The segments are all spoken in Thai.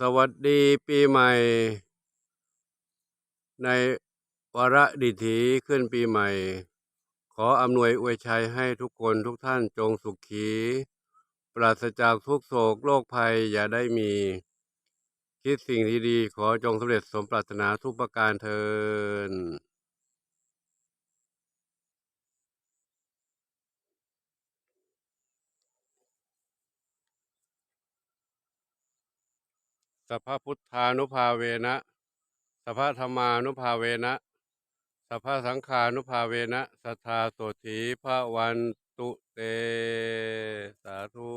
สวัสดีปีใหม่ ในวาระดิถีขึ้นปีใหม่ ขออำนวยอวยชัยให้ทุกคนทุกท่านจงสุขขีปราศจากทุกโศกโรคภัยอย่าได้มี คิดสิ่งที่ดีขอจงสำเร็จสมปรารถนาทุกประการเทิน สัพพพุทธานุภาเวนะ สัพพธรรมานุภาเวนะ สัพพสังฆานุภาเวนะ สัทธาโสถีพระวันตุเต สาธุ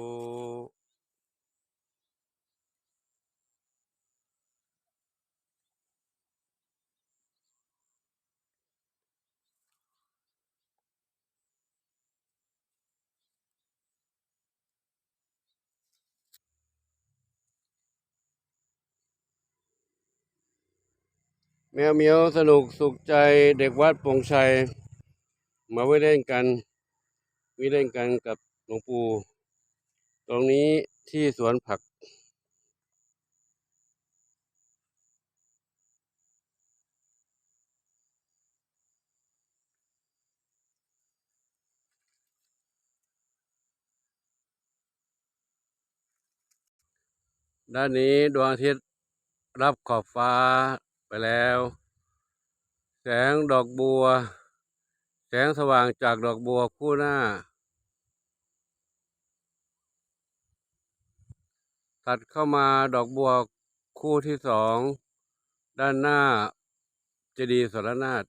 แมวเมียวสนุกสุขใจเด็กวัดปงชัย มาไว้เล่นกันวิเล่นกันกับหลวงปู่ตรงนี้ที่สวนผัก ด้านนี้ดวงอาทิตย์รับขอบฟ้า ไปแล้ว แสงดอกบัว แสงสว่างจากดอกบัวคู่หน้าตัดเข้ามาดอกบัวคู่ที่สอง ด้านหน้าเจดีย์สรนาถ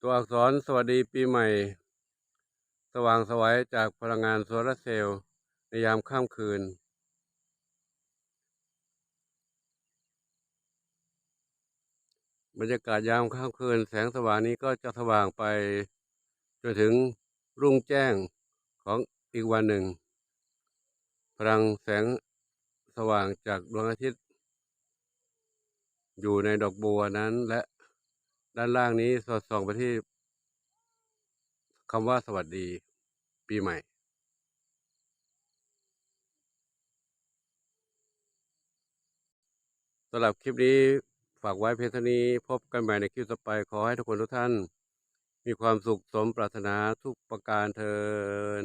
ตัวอักษรสวัสดีปีใหม่ สว่างสวัยจากพลังงานโซลาร์เซลล์ในยามค่ำคืน บรรยากาศยามค่ำคืนแสงสว่างนี้ก็จะสว่างไปจนถึงรุ่งแจ้งของอีกวันหนึ่ง พลังแสงสว่างจากดวงอาทิตย์ อยู่ในดอกบัวนั้นและด้านล่างนี้สอดส่องไปที่คำว่าสวัสดีปีใหม่ สำหรับคลิปนี้ ฝากไว้เพียงเท่านี้พบกันใหม่ในคลิปต่อไปขอให้ทุกคนทุกท่าน มีความสุขสมปรารถนาทุกประการเทิน